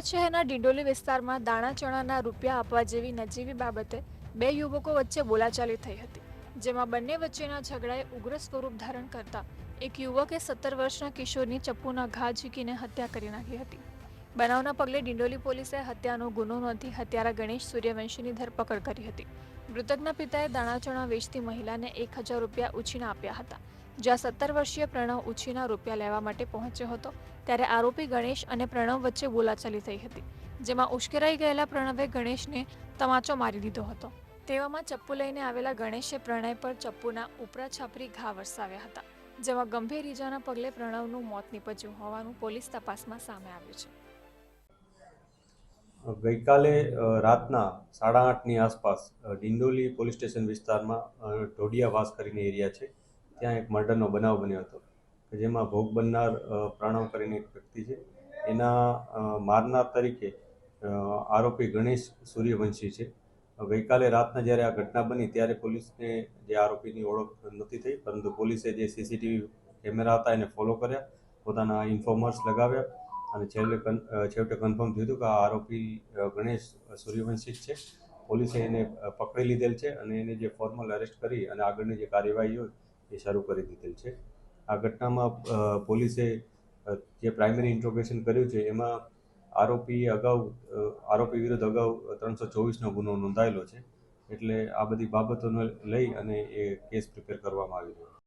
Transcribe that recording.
સુરત શહેરના ડિંડોલી વિસ્તારમાં દાણા ચણાના રૂપિયા આપવા જેવી નજીવી બાબતે બે યુવકો વચ્ચે બોલાચાલી થઈ હતી, જેમાં બંને વચ્ચેના ઝઘડાએ ઉગ્ર સ્વરૂપ ધારણ કરતા એક યુવકે સત્તર વર્ષના કિશોરની ચપ્પુના ઘા ઝીકીને હત્યા કરી નાખી હતી. બનાવના પગલે ડિંડોલી પોલીસે હત્યાનો ગુનો નોંધી હત્યારા ગણેશ સૂર્યવંશીની ધરપકડ કરી હતી. મૃતકના પિતાએ દાણા ચણા વેચતી મહિલાને એક હજાર રૂપિયા ઉછીના આપ્યા હતા. જ્યાં સત્તર વર્ષીય પ્રણવ ઉછીના રૂપિયા લેવા માટે પહોંચ્યો હતો, ત્યારે આરોપી ગણેશ અને પ્રણવ વચ્ચે બોલાચાલી થઈ હતી, જેમાં ઉશ્કેરાઈ ગયેલા પ્રણવે ગણેશને તમાચો મારી દીધો હતો. તેવામાં ચપ્પુ લઈને આવેલા ગણેશે પ્રણય પર ચપ્પુના ઉપરા છાપરી ઘા વરસાવ્યા હતા, જેમાં ગંભીર ઈજાના પગલે પ્રણવનું મોત નીપજ્યું હોવાનું પોલીસ તપાસમાં સામે આવ્યું છે. ગઈકાલે રાતના સાડા આઠની આસપાસ ડિંડોલી પોલીસ સ્ટેશન વિસ્તારમાં ઢોડિયાવાસ કરીને એરિયા છે. ત્યાં એક મર્ડરનો બનાવ બન્યો હતો જેમાં ભોગ બનનાર પ્રણવ કરીને એક વ્યક્તિ છે. એના મારનાર તરીકે આરોપી ગણેશ સૂર્યવંશી છે. ગઈકાલે રાતના જ્યારે આ ઘટના બની ત્યારે પોલીસને જે આરોપીની ઓળખ નથી થઈ, પરંતુ પોલીસે જે સીસીટીવી કેમેરા હતા એને ફોલો કર્યા, પોતાના ઇન્ફોર્મર્સ લગાવ્યા અને છેલ્લે છેવટે કન્ફર્મ થયું હતું કે આ આરોપી ગણેશ સૂર્યવંશી જ છે. પોલીસે એને પકડી લીધેલ છે અને એને જે ફોર્મલ અરેસ્ટ કરી અને આગળની જે કાર્યવાહી હોય એ શરૂ કરી દીધેલ છે. આ ઘટનામાં પોલીસે જે પ્રાઇમરી ઇન્ટ્રોગેશન કર્યું છે, એમાં આરોપી અગાઉ આરોપી વિરુદ્ધ અગાઉ ત્રણસો ચોવીસનો ગુનો નોંધાયેલો છે. એટલે આ બધી બાબતોને લઈ અને એ કેસ પ્રિપેર કરવામાં આવ્યો છે.